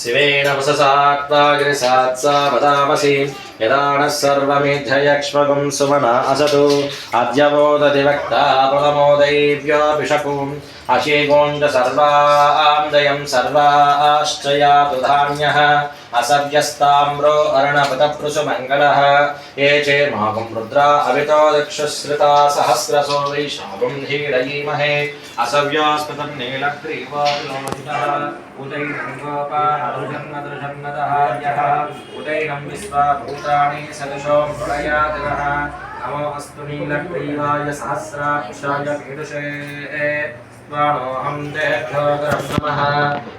शिवेन वससात्वाग्निसात्सा वदामसि यदा नः सर्वमेध्ययक्ष्मगुं सुमना असतु अद्यवोदति वक्ता प्रथमोदैव्योऽभिषकुम् अशीगोण्ड सर्वान्दयं सर्वाश्चयातु धान्यः असव्यस्ताम्रो अर्णपतपृषुमङ्गलः ये चेमागुं रुद्रा अवितो दक्षश्रिता सहस्रसो वैशागुं धीरयीमहे असव्यास्पदं नीलग्रीवालोहितः उदैनं गोपादृशन्नदृशन्नदः यः उदैनं विश्वाभूतानि सदृशो मृळयादिनः नमो अस्तु नीलग्रीवाय सहस्राक्षाय पीडुषे स्वाणोऽहं देभ्योगरं नमः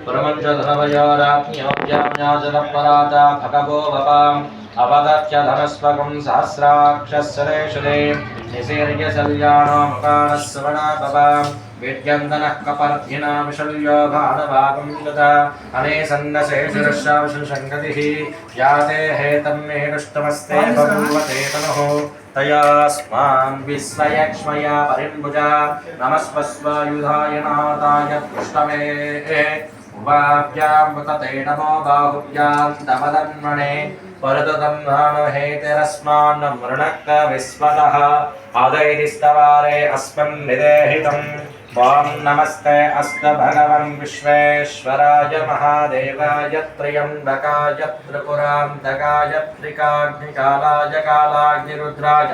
परमञ्चधनवयोराज्ञोऽव्याम्याजलपराता भगवो वपाम् अपदत्य धनस्वकं सहस्राक्षसरेशदे निशीर्यशल्याणमुपानस्वणापवां विद्यन्दनः अने सन्नशेषुरशांशङ्गतिः याते हेतन्मे दुष्टमस्ते भगवते तनुः तयास्मान् विस्मयक्ष्मया परिम्बुजा। नाताय दुष्टमे। उवाभ्यां मुतते नमो बाहुभ्यां दमदन्मणे परदतं नामहेतिरस्मान् मृणक्क विस्मतः आदैरिस्तवारे अस्मन् निदेहितम् ॐ नमस्ते अस्त भगवन् विश्वेश्वराय महादेवाय त्र्यम्बकाय त्रिपुरान्तकाय त्रिकाग्निकालाय कालाग्निरुद्राय